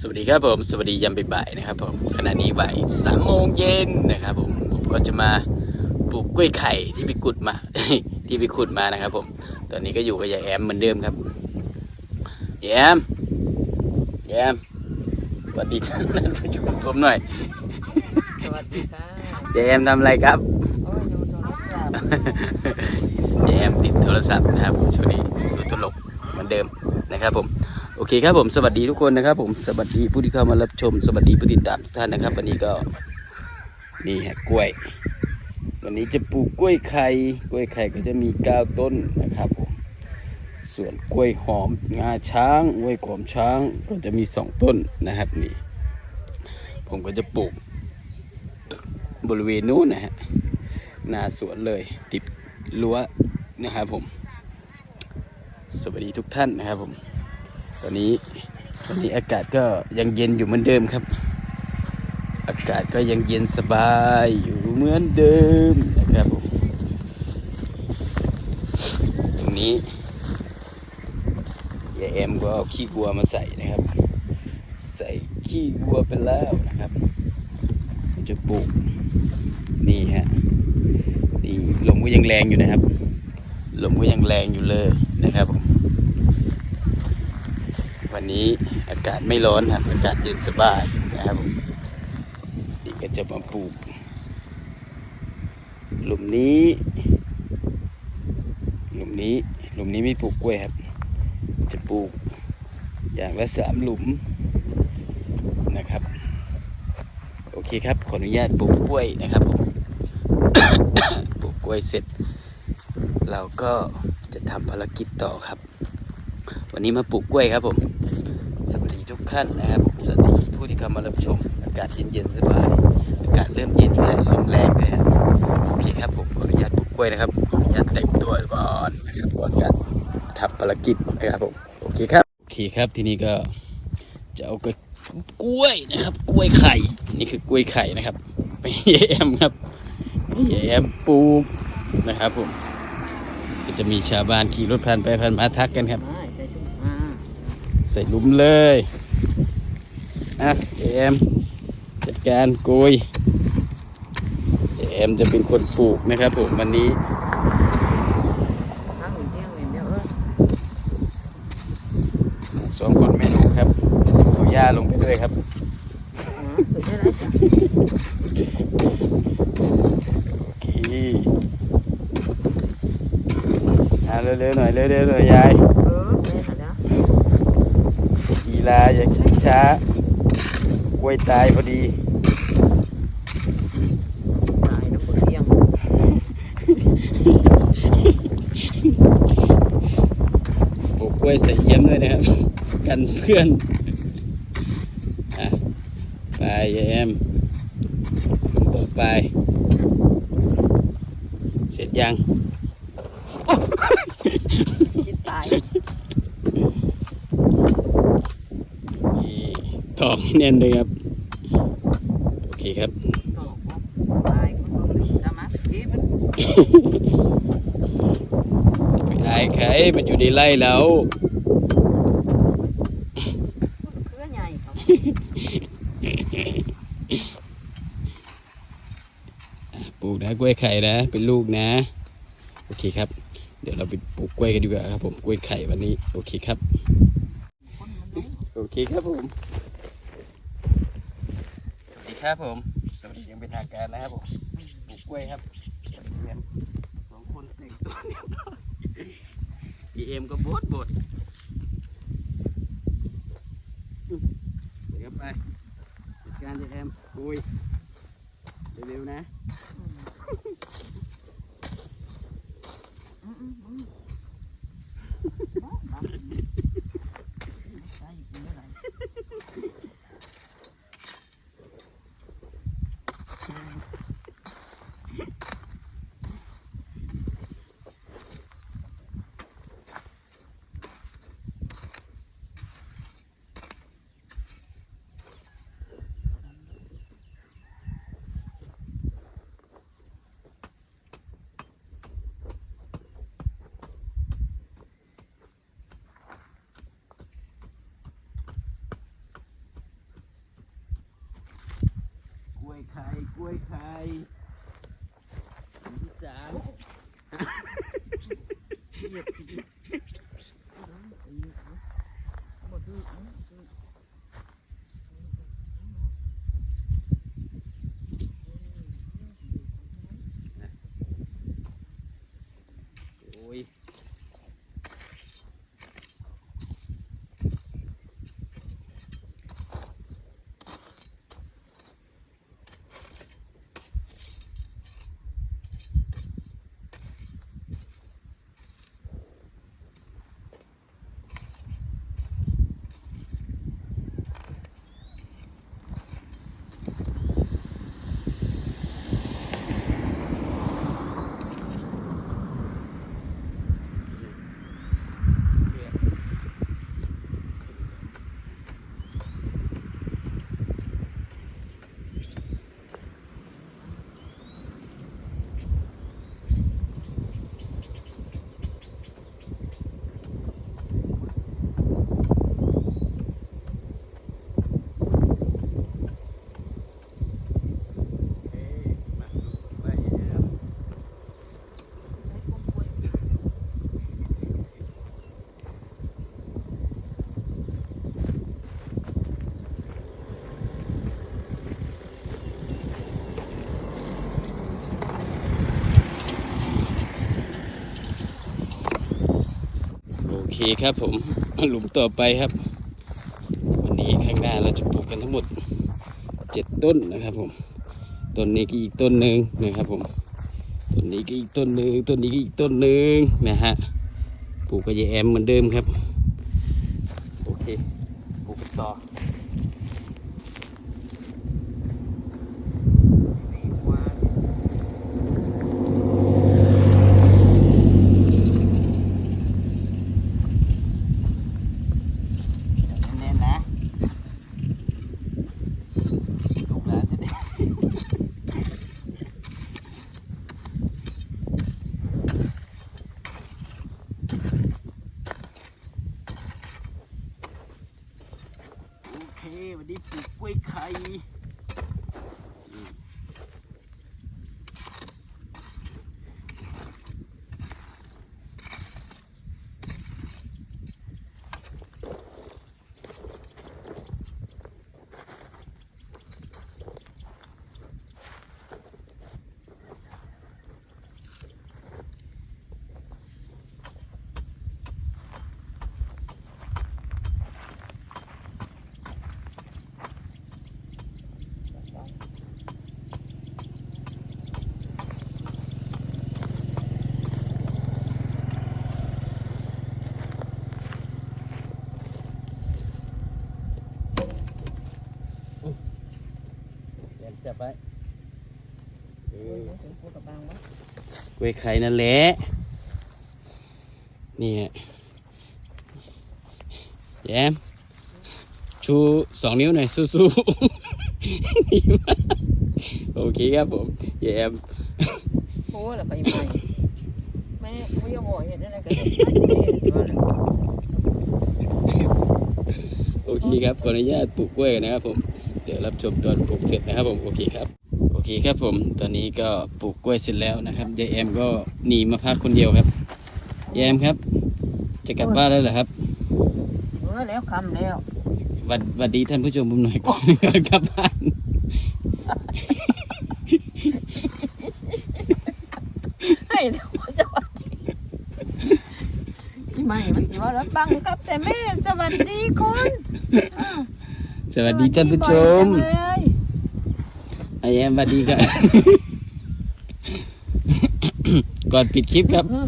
สวัสดีครับผม สวัสดียามบ่ายๆนะครับผมขณะนี้บ่ายสามโมงเย็นนะครับผมผมก็จะมาปลูกกล้วยไข่ที่ไปขุดมา ที่ไปขุดมานะครับ ผม ตอนนี้ก็อยู่กับยายแอมเหมือนเดิมครับยายแอมยายแอมสวัสดีท่านผู้ชมผมหน่อยสวัสดีค่ะยายแอมทำอะไรครับโอ้ยดูโทรศัพท์ยายแอมติดโทรศัพท์นะครับผมช่วงนี้ดูตลกเหมือนเดิมนะครับผมโอ เคครับผมสวัสดีทุกคนนะครับ ผมสวัสดีผู้ที่เข้ามารับชม สวัสดีผู้ติดตามทุกท่านนะครับ วันนี้ก็นี่ฮะกล้วย วันนี้จะปลูกกล้วยไข่กล้วยไข่ก็จะมีเก้าต้นนะครับผมส่วนกล้วยหอมงาช้างกล้วยขอมช้างก็จะมีสองต้นนะครับนี่ ผมก็จะปลูก บริเวณนู้นนะฮะหน้าสวนเลยติดรั้วนะครับผม สวัสดีทุกท่านนะครับผม ตอนนี้ตอนนี้อากาศก็ยังเย็นอยู่เหมือนเดิมครับ อากาศก็ยังเย็นสบายอยู่เหมือนเดิมนะครับผมตรงนี้ยายแอมก็เอาขี้วัวมาใส่นะครับ ใส่ขี้วัวไปแล้วนะครับ จะปลูกนี่ฮะนี่ลมก็ยังแรงอยู่นะครับ ลมก็ยังแรงอยู่เลยนะครับผม วันนี้อากาศไม่ร้อนครับอากาศเย็นสบายนะครับผมนี่ก็จะมาปลูก หลุมนี้ หลุมนี้หลุมนี้ไม่ปลูกกล้วยครับ จะปลูกอย่างละสามหลุมนะครับ โอเคครับขออนุญาตปลูกกล้วยนะครับผมปลูกกล้วยเสร็จ เราก็จะทำภารกิจต่อครับ วันนี้มาปลูกกล้วยครับผม ทุกท่านนะครับผมสวัสดีผู้ที่เข้ามารับชม อากาศเย็นๆสบายอากาศเริ่มเย็นอยู่แล้วลมแรงเลยฮะโอเคครับผมขออนุญาตปลูกกล้วยนะครับขออนุญาตแต่งตัวก่อนนะครับก่อนการทำภารกิจนะครับผมโอเคครับโอเคครับทีนี้ก็จะเอากล้วยนะครับ กล้วยไข่นี่คือกล้วยไข่นะครับไม่แยมครับแยมปลูกนะครับผมก็จะมีชาวบ้านขี่รถผ่านไปผ่านมาทักกันครับไม่ใช่ถุงมาใส่หลุมเลย อะแยมจัดการโกยแยมจะเป็นคนปลูกนะครับผมวันนี้ข้างหนึ่งเที่ยงเดียวเออสองคนเมนูครับเอาหญ้าลงไปด้วยครับสุดได้ไรจ้ะโอเคอะเร็วๆหน่อยเร็วๆหน่อยยายเออได้ค่ะจ้ะกีฬาอย่าช้าๆ กล้วยตายพอดีตายน้ำผุเที่ยงปลูกกล้วยใส่เยี่ยมด้วยนะครับ กันเพื่อนอะไปยายแอมคนต่อไป เสร็จยังชิดตายนี่ตอกให้แน่นเลยครับ โอเคครับ ตอกตายก็ต้องจะมาที่มัน จะไปอายใครมันอยู่ในไร่แล้ว เครือใหญ่เขาปลูกนะกล้วยไข่นะ เป็นลูกนะ โอเคครับ เดี๋ยวเราไปปลูกกล้วยกันดีกว่าครับ ผมกล้วยไข่วันนี้ โอเคครับคนมันน้อยโอเคครับผม สวัสดีครับผม สวัสดีอยังเป็นทางการนะครับผมปลูกกล้วยครับเพื่อนสองคนหนึ่งตัวเดียว พีเอ็มก็บดบดอืมเดี๋ยว ข่กล้วยไข่อันที่สาม เหยียบอีกเอาเอาเอาเอาบ่ดื้อเอาดื้อ โอ้ยเอ้ยมาดูไปครับ ให้พวกกล้วย โอ เคครับผมหลุมต่อไปครับ วันนี้ข้างหน้าเราจะปลูกกันทั้งหมดเจ็ดต้นนะครับผมต้นนี้ก็อีกต้นหนึ่งนะครับผมต้นนี้ก็อีกต้นหนึ่งต้นนี้ก็อีกต้นหนึ่งนะฮะปลูกกระยายแอมเหมือนเดิมครับโอเค ปลูกกันต่อดีกว่าแน่นๆนะลูกหลานจะได้ โอเค วันนี้ปลูกกล้วยไข่เดี๋ยว จับไว้เอกล้วยอบ่ถึงพูดกับบางวะกล้วยไข่นั่นแหละนี่ฮะแยมชูสองนิ้วหน่อยสู้ๆดีมากโอเคครับผมแยมโอ้ยแล้วไปใหม่แม่กูยังบ่เห็นอะไรกันเลยแม่ว่าแล้วโอเคครับขออนุญาตปลูกกล้วยกันนะครับผม เดี๋ยวรับชมตอนปลูกเสร็จนะครับผมโอเคครับ โอเคครับผมตอนนี้ก็ปลูกกล้วยเสร็จแล้วนะครับยายแอมก็หนีมาพักคนเดียวครับยายแอมครับ จะกลับบ้านแล้วเหรอครับเออแล้วคำแล้วหวัดหวัดดีท่านผู้ชมผมหน่อยก่อนก่อนกลับบ้านให้เดี๋ยวจะว่าที่ไม่มันสิว่าแล้วบังครับแต่แม่สวัสดีคนส วัสดีท่านผู้ชมสวัสดีบ่อยจังเลยไอแอมสวัสดีครับ ก่อนปิดคลิปครับอืม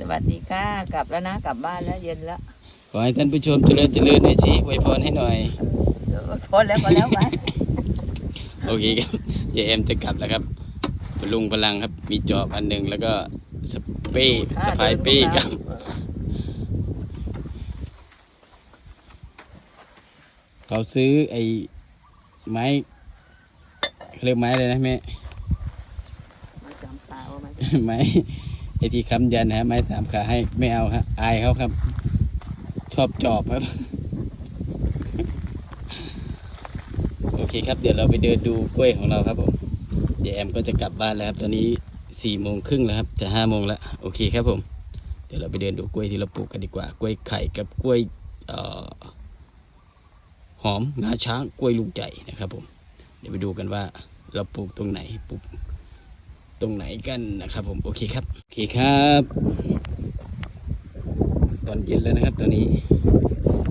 สวัสดีค่ะ กลับแล้วนะ กลับบ้านแล้วเย็นแล้ว ขอให้ท่านผู้ชมเจริญเจริญหน่อยสิอวยพรให้หน่อยเออพอแล้วพอแล้วไปโอเคครับยายแอมจะกลับแล้วครับพลุงพลังครับ มีจอบอันหนึ่งแล้วก็สเปรย์สไปายเป้ครับ เขาซื้อไอ้ไม้เขาเรียกไม้เลยนะแม่มาจำตาว่ามันไม้ไอ้ที่ค้ำยันนะฮะไม้สามขาให้ไม่เอาครับอายเขาครับ ชอบจอบครับ โอเคครับ เดี๋ยวเราไปเดินดูกล้วยของเราครับผมยายแอมก็จะกลับบ้านแล้วครับ ตอนนี้สี่โมงครึ่งแล้วครับ จะห้าโมงแล้วโอเคครับผม เดี๋ยวเราไปเดินดูกล้วยที่เราปลูกกันดีกว่า กล้วยไข่กับกล้วย เอ่อห อมงาช้างกล้วยลูกใหญ่นะครับผม เดี๋ยวไปดูกันว่าเราปลูกตรงไหนปลูกตรงไหนกันนะครับ ผมโอเคครับโอเคครับ ตอนเย็นแล้วนะครับตอนนี้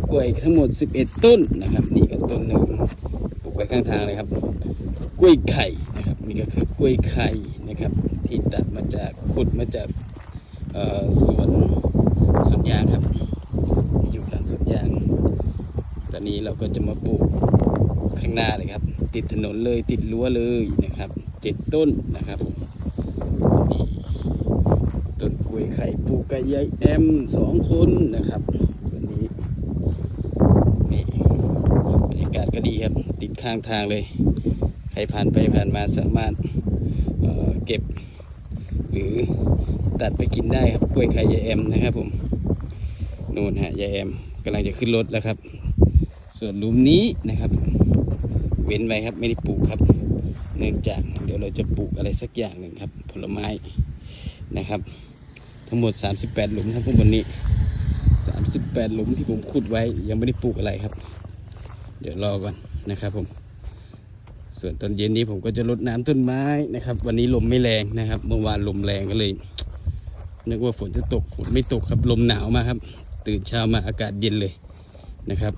กล้วยทั้งหมด 11 ต้นนะครับ นี่ก็ต้นหนึ่งปลูกไว้ข้างทางเลยครับ กล้วยไข่นะครับนี่ก็คือกล้วยไข่นะครับ ที่ตัดมาจากขุดมาจากสวนสวนยางครับที่อยู่หลังสวนยาง ตอ นี้เราก็จะมาปลูกข้างหน้าเลยครับ ติดถนนเลยติดรั้วเลยนะครับเจ็ดต้นนะครับผมนี่ต้นกล้วยไข่ปลูกกับยายแอมสองคนนะครับวันนี้นี่บรรยากาศก็ดีครับ ติดข้างทางเลย ใครผ่านไปผ่านมาสามารถเเก็บ หรือตัดไปกินได้ครับกล้วยไข่ยายแอมนะครับผมนู่นฮะยายแอมกำลังจะขึ้นรถแล้วครับ ส่วนหลุมนี้นะครับ เว้นไว้ครับไม่ได้ปลูกครับ เนื่องจากเดี๋ยวเราจะปลูกอะไรสักอย่างหนึ่งครับ ผลไม้นะครับ ทั้งหมด 38 หลุมครับข้างบนนี้ 38 หลุมที่ผมขุดไว้ยังไม่ได้ปลูกอะไรครับ เดี๋ยวรอก่อนนะครับผมส่วนตอนเย็นนี้ผมก็จะรดน้ำต้นไม้นะครับ วันนี้ลมไม่แรงนะครับ เมื่อวานลมแรงก็เลยนึกว่าฝนจะตกฝนไม่ตกครับลมหนาวมากครับ ตื่นเช้ามาอากาศเย็นเลยนะครับ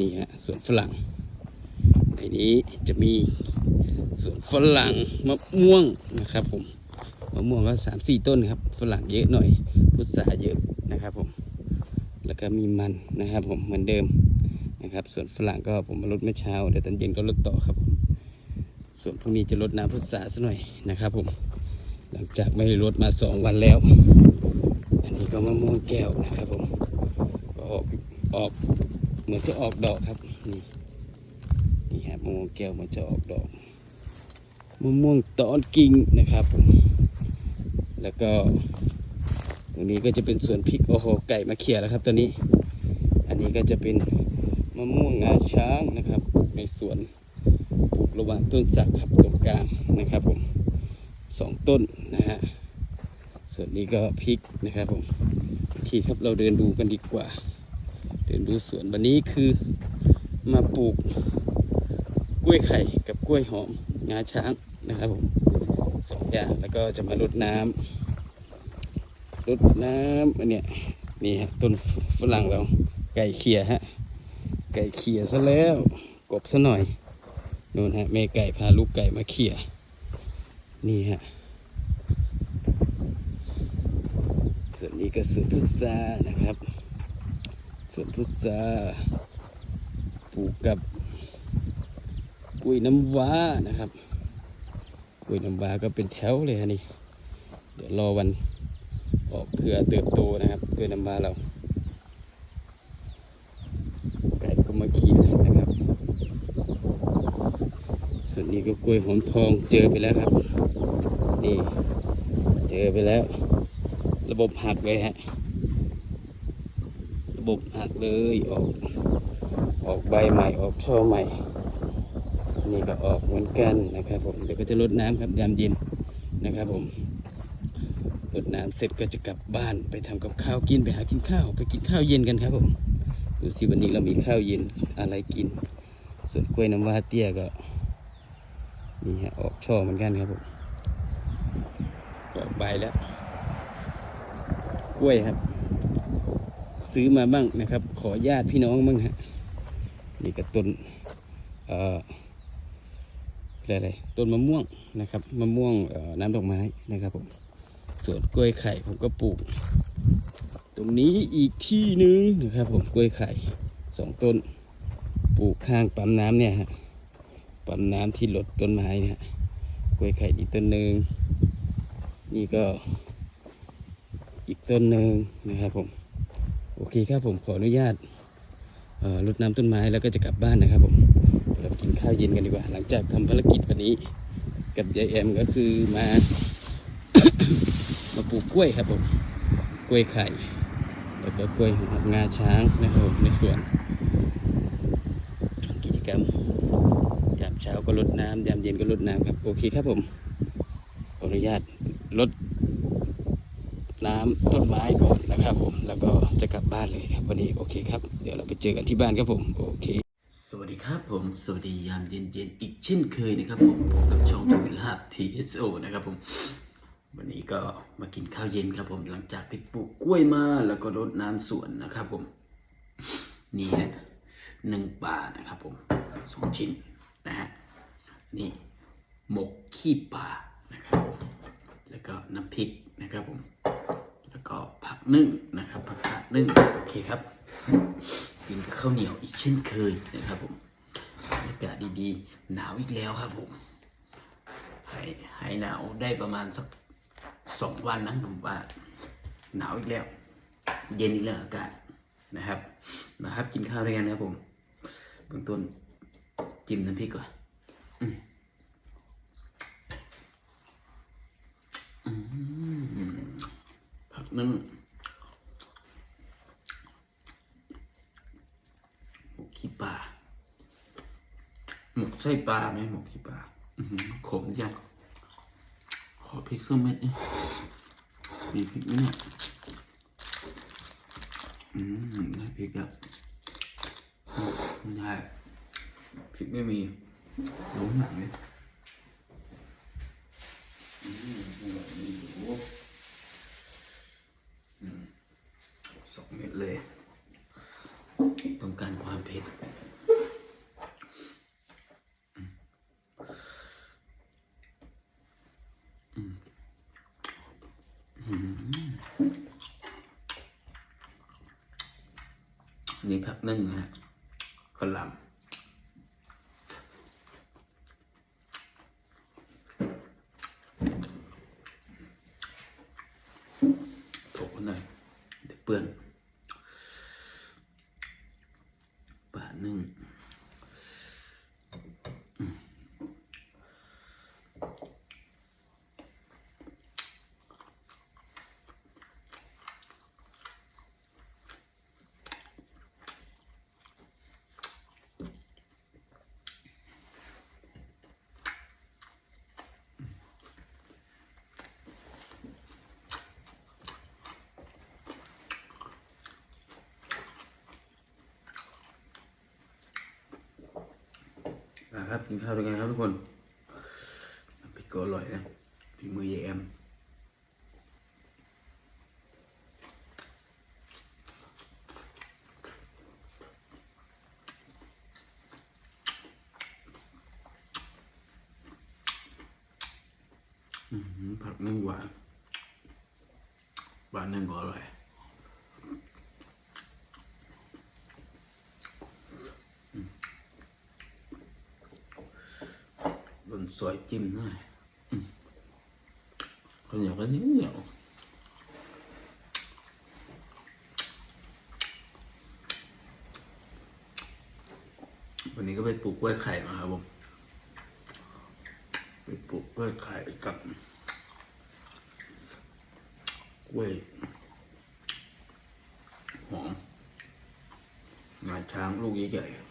นี่ฮะสวนฝรั่งในนี้จะมีสวนฝรั่งมะม่วงนะครับ ผมมะม่วงก็สามสี่ต้นครับ ฝรั่งเยอะหน่อย พุทราเยอะนะครับ ผม แล้วก็มีมันนะครับ ผมเหมือนเดิมนะครับส่วนฝรั่งก็ผมมาลดเมื่อเช้าเดี๋ยวตอนเย็นก็ลดต่อครับผมส่วนพรุ่งนี้จะลดน้ำพุทราซะหน่อยนะครับ ผม หลังจากไม่ได้ลดมาสองวันแล้ว อันนี้ก็มะม่วงแก้วนะครับ ผมก็ออกออก เหมือนจะออกดอกครับนี่นี่ฮะมะม่วงแก้วมันจะออกดอกมะม่วงตอนกิ่งนะครับผมแล้วก็ตรงนี้ก็จะเป็นสวนพริกโอ้โหไก่มาเขี่ยแล้วครับตอนนี้ อันนี้ก็จะเป็นมะม่วงงาช้างนะครับในสวนปลูกระหว่างต้นสักครับตรงกลางนะครับผมสองต้นนะฮะส่วนนี้ก็พริกนะครับผมโอเคครับเราเดินดูกันดีกว่า เดินดูสวนวันนี้คือมาปลูกกล้วยไข่กับกล้วยหอมงาช้างนะครับผมสองอย่างแล้วก็จะมารดน้ำรดน้ำอันเนี้ยนี่ฮะต้นฝรั่งเราไก่เขียฮะไก่เขียซะแล้วกบซะหน่อยนู่นฮะแม่ไก่พาลูกไก่มาเขียนี่ฮะส่วนนี้ก็สวนพุทรานะครับ วนพุทราปลูกกับกล้วยน้ำว้านะครับกล้วยน้ำว้าก็เป็นแถวเลยฮะนี่ เดี๋ยวรอวันออกเครือเติบโตนะครับกล้ยน้ำว้าเรา ไก่ก็มาขี่นะครับ ส่วนนี้ก็กล้วยหอมทองเจอไปแล้วครับ นี่ เจอไปแล้ว ระบบหักเลยฮะ บบหักเลยออก ออกใบใหม่ออกช่อใหม่ นี่ก็ออกเหมือนกันนะครับผมเดี๋ยวก็จะลดน้ำครับยามเย็นนะครับผมลดน้ำเสร็จก็จะกลับบ้านไปทำกับข้าวกินไปหากินข้าว ไปกินข้าวเย็นกันครับผมดูสิวันนี้เรามีข้าวเย็นอะไรกิน ส่วนกล้วยน้ำว้าเตี้ยก็นี่ฮะออกช่อเหมือนกันครับผมก็ออกใบแล้ว กล้วยครับ ซื้อมาบ้างนะครับ ขอญาติพี่น้องบ้างฮะนี่ก็ต้นเอ่ออะไรต้นมะม่วงนะครับมะม่วงน้ำดอกไม้นะครับผมส่วนกล้วยไข่ผมก็ปลูก ตรงนี้อีกที่หนึ่งนะครับ ผมกล้วยไข่สองต้น ปลูกข้างปั๊มน้ำเนี่ยฮะปั๊มน้ำที่ลดต้นไม้เนี่ยกล้วยไข่อีกต้นหนึ่งนี่ก็อีกต้นหนึ่งนะครับผม โอเคครับผมขออนุญาตรดน้ำต้นไม้แล้วก็จะกลับบ้านนะครับผมเรากินข้าวเย็นกันดีกว่า หลังจากทำภารกิจวันนี้ กับยายแอมก็คือมา มาปลูกกล้วยครับผมกล้วยไข่ แล้วก็กล้วยหอมงาช้างนะครับผมในสวนกิจกรรมยามเช้าช้าก็ลดน้ำยามเย็นก็ลดน้ำครับ โอเคครับผมขออนุญาตลด น้ำต้นไม้ก่อนนะครับผม แล้วก็จะกลับบ้านเลยครับวันนี้โอเคครับ เดี๋ยวเราไปเจอกันที่บ้านครับผม โอเค สวัสดีครับผม สวัสดียามเย็นๆ อีกเช่นเคยนะครับผมพบกับช่องทวิลาบ TSO นะครับผม วันนี้ก็มากินข้าวเย็นครับผม หลังจากไปปลูกกล้วยมา แล้วก็รดน้ำสวนนะครับผม นี่แหละหนึ่งปลานะครับผมสองชิ้นนะฮะ นี่หมกขี้ปลานะครับผมแล้วก็น้ำพริกนะครับผม ก็ผักนึ่งนะครับผักกาดนึ่งโอเคครับกินข้าวเหนียวอีกเช่นเคยนะครับผมบรรยากาศดีๆ หนาวอีกแล้วครับผมหายหายหนาวได้ประมาณสักสองวันนะผมว่าหนาวอีกแล้ว เย็นอีกแล้วอากาศนะครับมาครับกินข้าวด้วยกันนะครับผมเบื้องต้นจิ้มน้ำพริกก่อนอืมอืมผักนึ่งหมกขี้ปลา หมกไส้ปลาไหมหมกขี้ปลาขมจังขอพริกสักเม็ดนี่มีพริกไหมเนี่ยอืมได้พริกอะไม่ได้พริกไม่มีรู้หนังเลยอืมอร่อยดีโอ้อืมสองเม็ดเลย ต้องการความเผ็ดอืมอืม นี่ผักนึ่งฮะกระหลำโถหน่อยเดี๋ยวเปื้อนปลานึ่งอืมมา ครับกินข้าวด้วยกันครับทุกคนพริกก็อร่อยนะฝีมือเยแอม อืมผักนึ่งหวานหวานนึ่งก็อร่อยอืม บนซอยจิ้มหน่อยข้าวเหนียวก็เหนียวเหนียววันนี้ก็ไปปลูกกล้วยไข่มาครับผม ไปปลูกกล้วยไข่กับกล้วยหอมงาช้างลูกใหญ่ๆ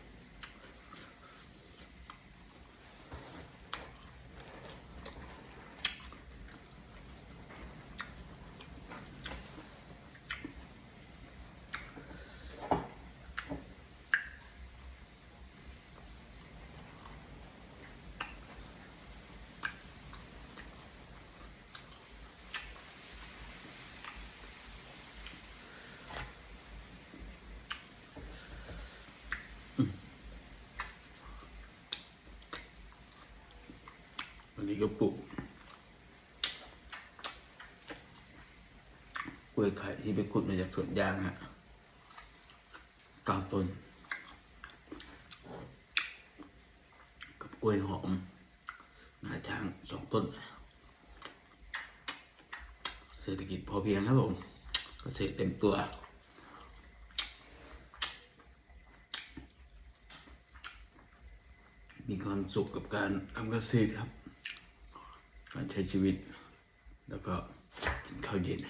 วันนี้ก็ปลูกกล้วยไข่ที่ไปขุดมาจากสวนยางฮะก้าต้นกับกล้วยหอมงาช้างสองต้น เศรษฐกิจพอเพียงครับผมเกษตรเต็มตัวมีความสุขกับการทำเกษตรครับ การใช้ชีวิต แล้วก็กินข้าวเย็นกา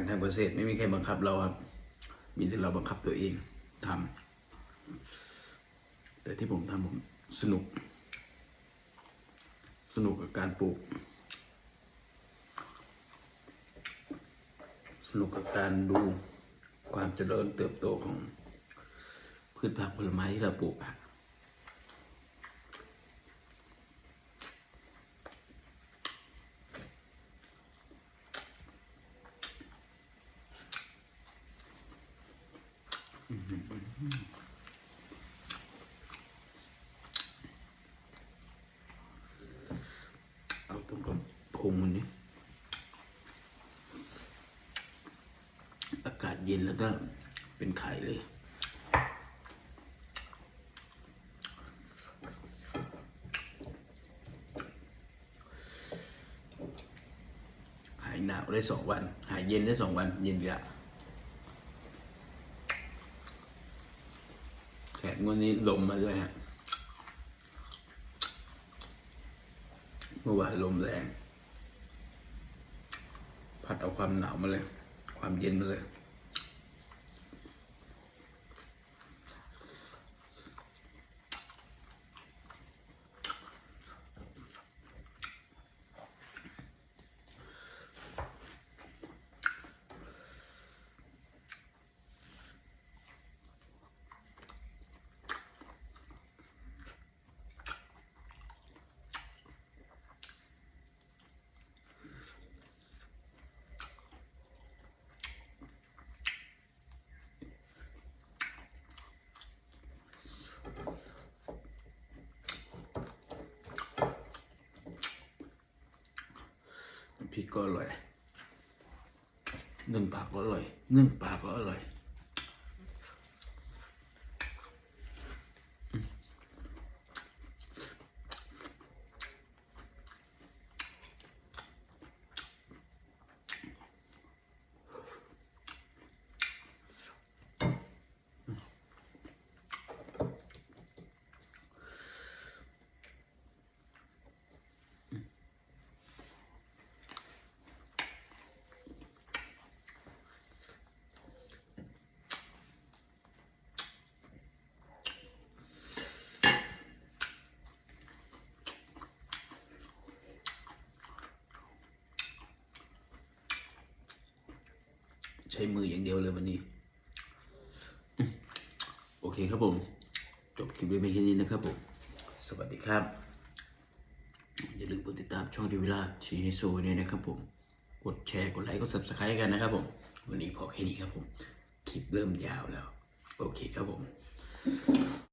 รทำเกษตรไม่มีใครบังคับเราครับ มีแต่เราบังคับตัวเองทำแต่ที่ผมทำผมสนุก สนุกกับการปลูก สนุกกับการดูความเจริญเติบโตของพืชผักผลไม้ที่เราปลูกครับอาตรงกับพุงมันนี่อากาศเย็นแล้วก็เป็นไข่เลย หนาวได้สองวัน หายเย็นได้สองวัน เย็นกะแขกงวันนี้ลมมาด้วยฮะ เมื่อวานลมแรง พัดเอาความหนาวมาเลย ความเย็นมาเลย พริกก็อร่อยนึ่งปลาก็อร่อยนึ่งปลาก็อร่อย ใช้มืออย่างเดียวเลยวันนี้อืมโอเคครับผม จบคลิปไว้ไม่แค่นี้นะครับผม สวัสดีครับ อย่าลืมกดติดตามช่องดีเวลาชีให้โซเนี่ยนะครับผม กดแชร์กดไลค์กด subscribe กันนะครับผม วันนี้พอแค่นี้ครับผม คลิปเริ่มยาวแล้ว โอเคครับผม